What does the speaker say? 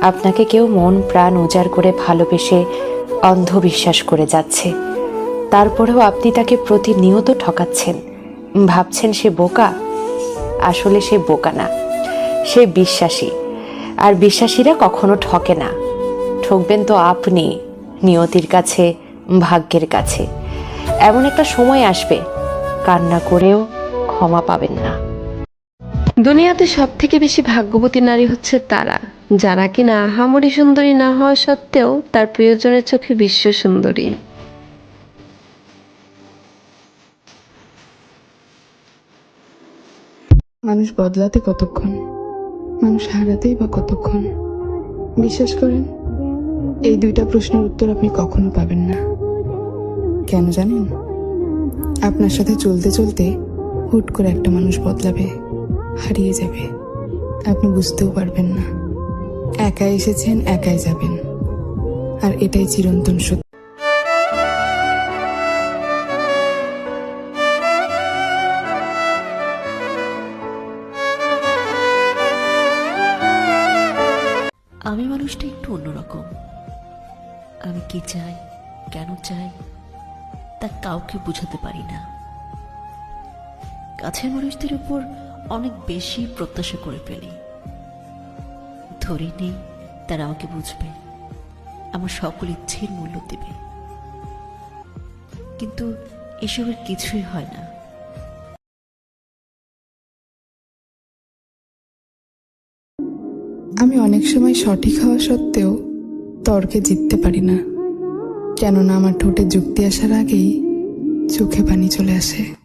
আপনাকে কেউ মন, প্রাণ উজাড় করে ভালোবেসে অন্ধবিশ্বাস করে যাচ্ছে। তারপরেও আপনি তাকে প্রতিনিয়ত ঠকাচ্ছেন। ভাবছেন সে বোকা? আসলে সে বোকা না। সে বিশ্বাসী। আর বিশ্বাসীরা কখনো ঠকে না। ঠকবেন তো আপনি, নিয়তির কাছে, ভাগ্যের কাছে। এমন একটা সময় আসবে, কান্না করেও ক্ষমা পাবেন না। দুনিয়াতে সব থেকে বেশি ভাগ্যবতী নারী হচ্ছে তারা। যারা কিনা আহামরি সুন্দরী না হওয়া সত্ত্বেও তার প্রিয়জনের চোখে বিশ্ব সুন্দরী। মানুষ বদলাতে কতক্ষণ? মানুষ হারাতেই বা কতক্ষণ? বিশ্বাস করেন, এই দুইটা প্রশ্নের উত্তর আপনি কখনো পাবেন না। কেন জানেন? আপনার সাথে চলতে চলতে হুট করে একটা মানুষ বদলাবে, হারিয়ে যাবে। আপনি বুঝতেও পারবেন না। একাই এসেছেন, একাই যাবেন। আর এটাই চিরন্তন সত্য। আমি মানুষটা একটু অন্যরকম। আমি কি চাই, কেন চাই, তা কাউকে বোঝাতে পারি না। কাছের মানুষদের উপর অনেক বেশি প্রত্যাশা করে ফেলি। ধরে নেই, তারা আমাকে বুঝবে। আমার সকল ইচ্ছের মূল্য দেবে। কিন্তু এসবের কিছুই হয় না। আমি অনেক সময় সঠিক হওয়া সত্ত্বেও তর্কে জিততে পারি না। কেননা আমার ঠোঁটে যুক্তি আসার আগেই চোখে পানি চলে আসে।